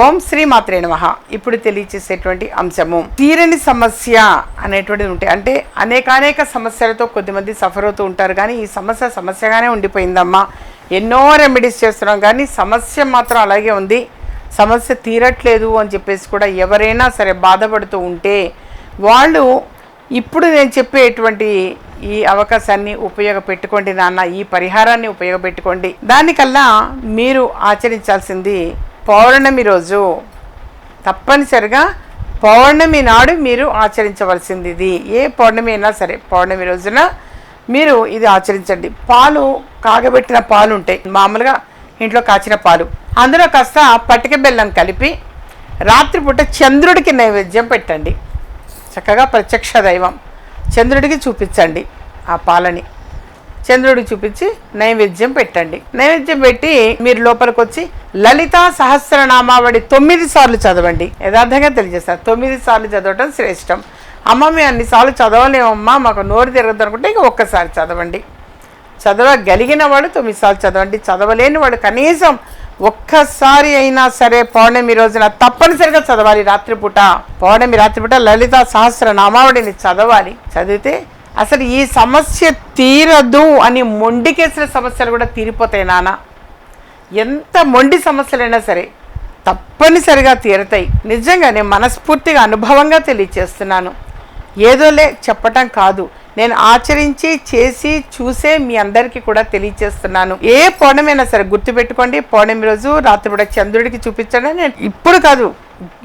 ఓం శ్రీ మాత్రే నమ. ఇప్పుడు తెలియచేసేటువంటి అంశము. తీరని సమస్య అనేటువంటిది ఉంటాయి అంటే అనేకానేక సమస్యలతో కొద్దిమంది సఫర్ అవుతూ ఉంటారు. కానీ ఈ సమస్య సమస్యగానే ఉండిపోయిందమ్మా. ఎన్నో రెమెడీస్ చేస్తున్నాం. కానీ సమస్య మాత్రం అలాగే ఉంది. సమస్య తీరట్లేదు అని చెప్పేసి కూడా ఎవరైనా సరే బాధపడుతూ ఉంటే వాళ్ళు ఇప్పుడు నేను చెప్పేటువంటి ఈ అవకాశాన్ని ఉపయోగపెట్టుకోండి నాన్న. ఈ పరిహారాన్ని ఉపయోగపెట్టుకోండి. దానికల్లా మీరు ఆచరించాల్సింది పౌర్ణమి రోజు. తప్పనిసరిగా పౌర్ణమి నాడు మీరు ఆచరించవలసింది ఇది ఏ పౌర్ణమి అయినా సరే పౌర్ణమి రోజున మీరు ఇది ఆచరించండి. పాలు కాగబెట్టిన పాలు ఉంటాయి. మామూలుగా ఇంట్లో కాచిన పాలు. అందులో కాస్త పటిక బెల్లం కలిపి రాత్రిపూట చంద్రుడికి నైవేద్యం పెట్టండి. చక్కగా ప్రత్యక్ష దైవం చంద్రుడికి చూపించండి ఆ పాలని. చంద్రుడికి చూపించి నైవేద్యం పెట్టండి. నైవేద్యం పెట్టి మీరు లోపలికి వచ్చి లలిత సహస్రనామావళి తొమ్మిది సార్లు చదవండి. యథార్థంగా తెలియజేస్తారు తొమ్మిది సార్లు చదవటం శ్రేష్టం. అమ్మ మేము అన్నిసార్లు చదవలేమమ్మా మాకు నోరు తిరగదు అనుకుంటే ఇంక ఒక్కసారి చదవండి. చదవగలిగిన వాడు తొమ్మిది సార్లు చదవండి చదవలేని వాడు కనీసం ఒక్కసారి అయినా సరే పౌర్ణమి రోజున తప్పనిసరిగా చదవాలి రాత్రిపూట. పౌర్ణమి రాత్రిపూట లలిత సహస్ర నామావళిని చదవాలి. చదివితే అసలు ఈ సమస్య తీరదు అని మొండికేసిన సమస్యలు కూడా తీరిపోతాయి నాన్న. ఎంత మొండి సమస్యలైనా సరే తప్పనిసరిగా తీరతాయి. నిజంగా నేను మనస్ఫూర్తిగా అనుభవంగా తెలియచేస్తున్నాను. ఏదోలే చెప్పటం కాదు. నేను ఆచరించి చేసి చూసే మీ అందరికీ కూడా తెలియచేస్తున్నాను. ఏ పౌర్ణమైనా సరే గుర్తుపెట్టుకోండి. పౌర్ణమి రోజు రాత్రిపూట చంద్రుడికి చూపించడం. నేను ఇప్పుడు కాదు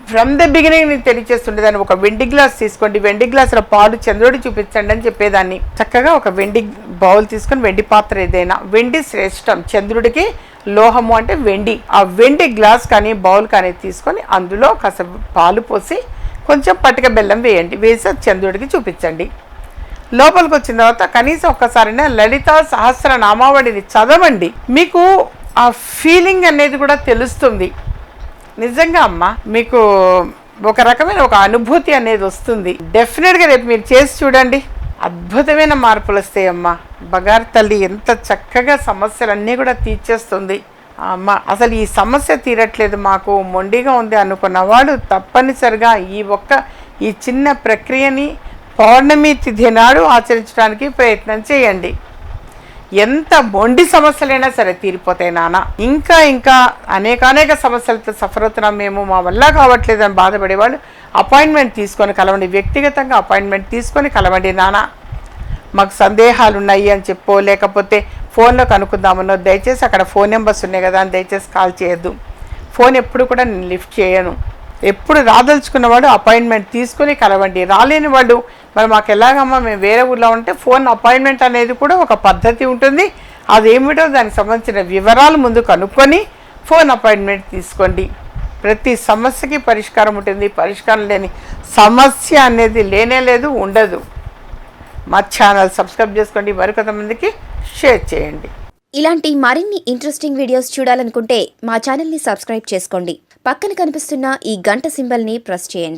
ఫ్రమ్ ద బిగినింగ్ నేను తెలియచేస్తుండేదాన్ని ఒక వెండి గ్లాస్ తీసుకోండి వెండి గ్లాసులో పాలు చంద్రుడి చూపించండి అని చెప్పేదాన్ని. చక్కగా ఒక వెండి బౌల్ తీసుకొని వెండి పాత్ర ఏదైనా వెండి శ్రేష్టం చంద్రుడికి లోహము అంటే వెండి. ఆ వెండి గ్లాస్ కానీ బౌల్ కానీ తీసుకొని అందులో కాస్త పాలు పోసి కొంచెం పటిక బెల్లం వేయండి. వేసి చంద్రుడికి చూపించండి. లోపలికి వచ్చిన తర్వాత కనీసం ఒక్కసారైనా లలిత సహస్ర నామావళిని చదవండి. మీకు ఆ ఫీలింగ్ అనేది కూడా తెలుస్తుంది. నిజంగా అమ్మ మీకు ఒక రకమైన ఒక అనుభూతి అనేది వస్తుంది. డెఫినెట్గా రేపు మీరు చేసి చూడండి. అద్భుతమైన మార్పులు వస్తాయి అమ్మ. బగారు తల్లి ఎంత చక్కగా సమస్యలన్నీ కూడా తీర్చేస్తుంది. అమ్మ అసలు ఈ సమస్య తీరట్లేదు మాకు మొండిగా ఉంది అనుకున్నవాడు తప్పనిసరిగా ఈ ఒక్క ఈ చిన్న ప్రక్రియని పౌర్ణమి తిథి నాడు ఆచరించడానికి ప్రయత్నం చేయండి. ఎంత మొండి సమస్యలైనా సరే తీరిపోతాయి నాన్న. ఇంకా ఇంకా అనేకానేక సమస్యలతో సఫర్ అవుతున్నాం మేము. మా వల్ల కావట్లేదు అని బాధపడేవాళ్ళు అపాయింట్మెంట్ తీసుకొని కలవండి. వ్యక్తిగతంగా అపాయింట్మెంట్ తీసుకొని కలవండి నాన్న. మాకు సందేహాలు ఉన్నాయి అని చెప్పో లేకపోతే ఫోన్లో కనుక్కుందామన్నో దయచేసి అక్కడ ఫోన్ నెంబర్స్ ఉన్నాయి కదా అని దయచేసి కాల్ చేయొద్దు. ఫోన్ ఎప్పుడు కూడా నేను లిఫ్ట్ చేయను. ఎప్పుడు రాదలుచుకున్నవాడు అపాయింట్మెంట్ తీసుకొని కలవండి. రాలేని వాడు మరి మాకు ఎలాగమ్మా మేము వేరే ఊర్లో ఉంటే ఫోన్ అపాయింట్మెంట్ అనేది కూడా ఒక పద్ధతి ఉంటుంది. అదేమిటో దానికి సంబంధించిన వివరాలు ముందు కనుక్కొని ఫోన్ అపాయింట్మెంట్ తీసుకోండి. ప్రతి సమస్యకి పరిష్కారం ఉంటుంది. పరిష్కారం లేని సమస్య అనేది లేనే లేదు ఉండదు. మా ఛానల్ సబ్స్క్రైబ్ చేసుకోండి. మరికొంతమందికి షేర్ చేయండి. ఇలాంటి మరిన్ని ఇంట్రెస్టింగ్ వీడియోస్ చూడాలనుకుంటే మా ఛానల్ని సబ్స్క్రైబ్ చేసుకోండి. పక్కన కనిపిస్తున్న ఈ గంట సింబల్ని ప్రెస్ చేయండి.